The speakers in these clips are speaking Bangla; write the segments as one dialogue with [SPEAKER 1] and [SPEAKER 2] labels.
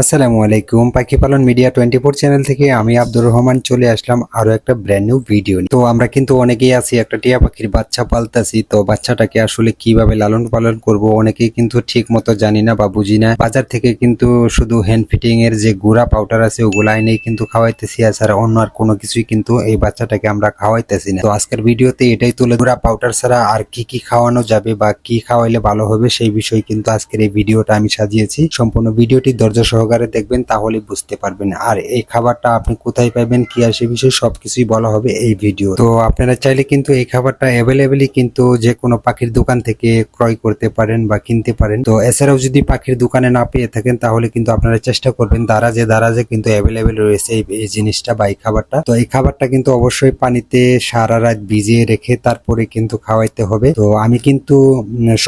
[SPEAKER 1] আসসালামু আলাইকুম, পাখি পালন মিডিয়া টোয়েন্টি ফোর চ্যানেল থেকে আমি আব্দুর রহমান চলে আসলাম আরও একটা ব্র্যান্ড নিউ ভিডিও তো আমরা কিন্তু অনেকেই আছি, একটা টিয়া পাখির বাচ্চা পালতাছি, তো বাচ্চাটাকে আসলে কীভাবে লালন পালন করব অনেকেই কিন্তু ঠিক মতো জানি না বা বুঝি না। বাজার থেকে কিন্তু শুধু হ্যান্ড ফিটিং এর যে গুড়া পাউডার আছে, ওগুলা এনেই কিন্তু খাওয়াইতেছি, এছাড়া অন্য আর কোনো কিছুই কিন্তু এই বাচ্চাটাকে আমরা খাওয়াইতেছি না। তো আজকের ভিডিওতে এটাই তুলে গুড়া পাউডার ছাড়া আর কি কি খাওয়ানো যাবে বা কি খাওয়াইলে ভালো হবে সেই বিষয়ে কিন্তু আজকের এই ভিডিওটা আমি সাজিয়েছি। সম্পূর্ণ ভিডিওটি ধৈর্য সহকারে দেখবেন, তাহলে বুঝতে পারবেন। আর এই খাবারটা আপনি কোথায় পাবেন, কি আর সে বিষয়ে সবকিছুই বলা হবে এই ভিডিও তো আপনারা চাইলে কিন্তু এই খাবারটা অ্যাভেলেবেলই কিন্তু যে কোনো পাখির দোকান থেকে ক্রয় করতে পারেন বা কিনতে পারেন। তো এছাড়াও যদি পাখির দোকানে না পেয়ে থাকেন, তাহলে কিন্তু আপনারা চেষ্টা করবেন দারাজে দারাজে কিন্তু অ্যাভেলেবেল রয়েছে এই জিনিসটা বা এই খাবারটা। তো এই খাবারটা কিন্তু অবশ্যই পানিতে সারা রাত ভিজিয়ে রেখে তারপরে কিন্তু খাওয়াইতে হবে। তো আমি কিন্তু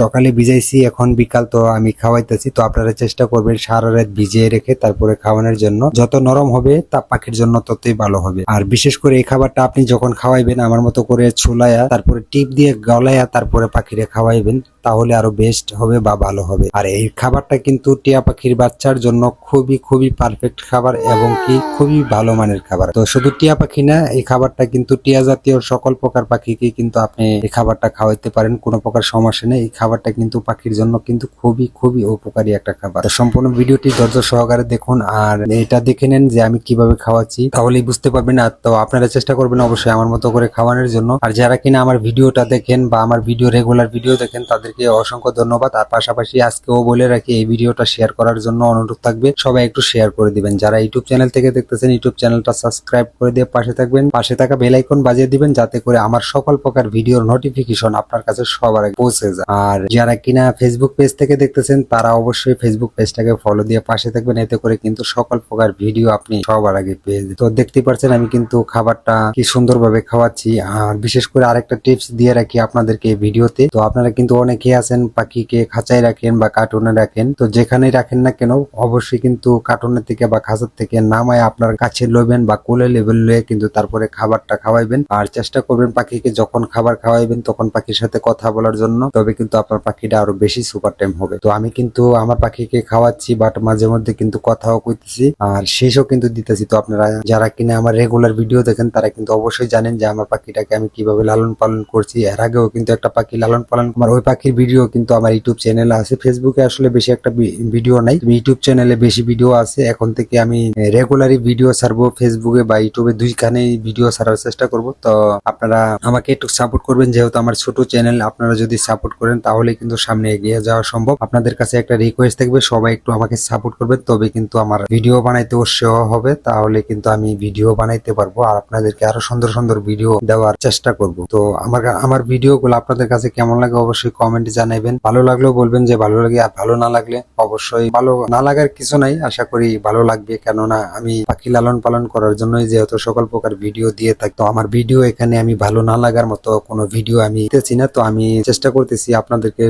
[SPEAKER 1] সকালে ভিজাইছি, এখন বিকাল তো আমি খাওয়াইতেছি। তো আপনারা চেষ্টা করবেন সারা রাত ভিজিয়ে রেখে তারপরে খাওয়ানোর জন্য যত নরম হবে তা পাখির জন্য ততই ভালো হবে। আর বিশেষ করে এই খাবারটা আপনি যখন খাওয়াইবেন, আমার মতো করে ছোলায়া তারপরে টিপ দিয়ে গলায়া তারপরে পাখিরে খাওয়াইবেন তাহলে আরও বেস্ট হবে বা ভালো হবে। আর এই খাবারটা কিন্তু টিয়া পাখির বাচ্চার জন্য খুবই খুবই পারফেক্ট খাবার এবং কি খুবই ভালো মানের খাবার। তো শুধু টিয়া পাখি না এই খাবারটা কিন্তু টিয়া জাতীয় সকল প্রকার পাখিকে কিন্তু আপনি এই খাবারটা খাওয়াইতে পারেন কোনো প্রকার সমস্যা নেই। এই খাবারটা কিন্তু পাখির জন্য কিন্তু খুবই খুবই উপকারী একটা খাবার। তো সম্পূর্ণ ভিডিওটি ধৈর্য সহকারে দেখুন আর এটা দেখে নেন যে আমি কীভাবে খাওয়াচ্ছি তাহলেই বুঝতে পারবেন। আর তো আপনারা চেষ্টা করবেন অবশ্যই আমার মতো করে খাওয়ানোর জন্য। আর যারা কিনা আমার ভিডিওটা দেখেন বা আমার ভিডিও রেগুলার ভিডিও দেখেন তাদেরকে অসংখ্য ধন্যবাদ। আর পাশাপাশি আজকেও বলে রাখি, এই ভিডিওটা শেয়ার করার জন্য অনুরোধ থাকবে। সবাই একটু শেয়ার করে দিবেন। যারা ইউটিউব চ্যানেল থেকে দেখতেছেন ইউটিউব চ্যানেলটা সাবস্ক্রাইব করে দিয়ে পাশে থাকবেন। পাশে থাকা বেল আইকন বাজিয়ে দিবেন, যাতে করে আমার সকল প্রকার ভিডিওর নোটিফিকেশন আপনার কাছে সবার আগে পৌঁছে যায়। আর যারা কিনা ফেসবুক পেজ থেকে দেখতেছেন, তারা অবশ্যই ফেসবুক পেজটাকে ফলো দিয়ে পাশে থাকবেন। এতে করে কিন্তু সকল প্রকার ভিডিও আপনি সবার আগে পেয়ে তো দেখতে পাচ্ছেন আমি কিন্তু খাবারটা কি সুন্দরভাবে খাওয়াচ্ছি। আর বিশেষ করে আরেকটা টিপস দিয়ে রাখি আপনাদেরকে এই ভিডিওতে তো আপনারা কিন্তু অনেকেই আছেন পাখিকে খাঁচায় রাখেন বা কার্টুনে রাখেন, তো যেখানে রাখেন না কেন, অবশ্যই কিন্তু কার্টুনের থেকে বা খাঁচার থেকে নামায় আপনার কাছে লইবেন বা কোলে লেভেল লয়ে কিন্তু তারপরে খাবারটা খাওয়াইবেন। আর চেষ্টা করবেন পাখিকে যখন খাবার খাওয়াইবেন তখন পাখির সাথে কথা বলার জন্য, তবে কিন্তু আপনার পাখিটা আরও বেশি সুপার টাইম হবে। তো আমি কিন্তু আমার পাখিকে খাওয়াচ্ছি বাট মাঝে মধ্যে কিন্তু কথাও কইতেছি, আর শেষও কিন্তু দিতেছি। তো আপনারা যারা কিনা আমার রেগুলার ভিডিও দেখেন, তারা কিন্তু অবশ্যই জানেন যে আমার পাখিটাকে আমি কীভাবে লালন পালন করছি। এর আগেও কিন্তু একটা পাখি লালন পালন আমার ওই পাখির ভিডিও কিন্তু আমার ইউটিউব চ্যানেলে আছে। ফেসবুকে আসলে বেশি একটা ভিডিও নাই। ইউটিউব চ্যানেলে বেশি ভিডিও আছে। এখন থেকে আমি রেগুলারই ভিডিও ছাড়বো ফেসবুকে বা ইউটিউবে দুইখানেই ভিডিও ছাড়ার চেষ্টা করব। তো আপনারা আমাকে একটু সাপোর্ট করবেন। যেহেতু আমার ছোট চ্যানেল আপনারা যদি সাপোর্ট করেন তাহলে কিন্তু সামনে এগিয়ে যাওয়া সম্ভব। আপনাদের কাছে একটা রিকোয়েস্ট থাকবে, সবাই একটু আমাকে সাপোর্ট করবেন। তবে কিন্তু আমার ভিডিও বানাইতে উৎসাহ হবে, তাহলে কিন্তু আমি ভিডিও বানাইতে পারব আর আপনাদেরকে আরও সুন্দর সুন্দর ভিডিও দেওয়ার চেষ্টা করব। তো আমার আমার ভিডিও গুলো আপনাদের কাছে কেমন লাগে অবশ্যই কমেন্ট জানাবেন ভালো লাগলেও বলবেন যে ভালো লাগে আর ভালো না লাগলে অবশ্যই ভালো না লাগার কিছু নাই, আশা করি ভালো লাগবে। কেননা আমি পাখি লালন পালন করার জন্যই যেহেতু সকল প্রকার ভিডিও দিয়ে থাকি, তো আমার ভিডিও এখানে আমি ভালো না লাগার মতো কোনো ভিডিও আমি দিতেছি না। তো আমি চেষ্টা করতেছি আপনাদেরকে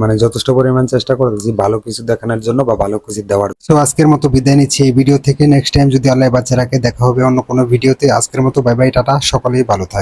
[SPEAKER 1] মানে যথেষ্ট পরিমাণ চেষ্টা করতেছি ভালো কিছু দেখানোর জন্য বা ভালো কিছু দেওয়ার। তো আজকের মতো বিদায় নিচ্ছি। এই ভিডিও থেকে নেক্সট টাইম যদি আল্লাহ বাচ্চা রাখে দেখা হবে অন্য কোনো ভিডিওতে আজকের মতো বাই বাই টাটা। সকলেই ভালো থাকবে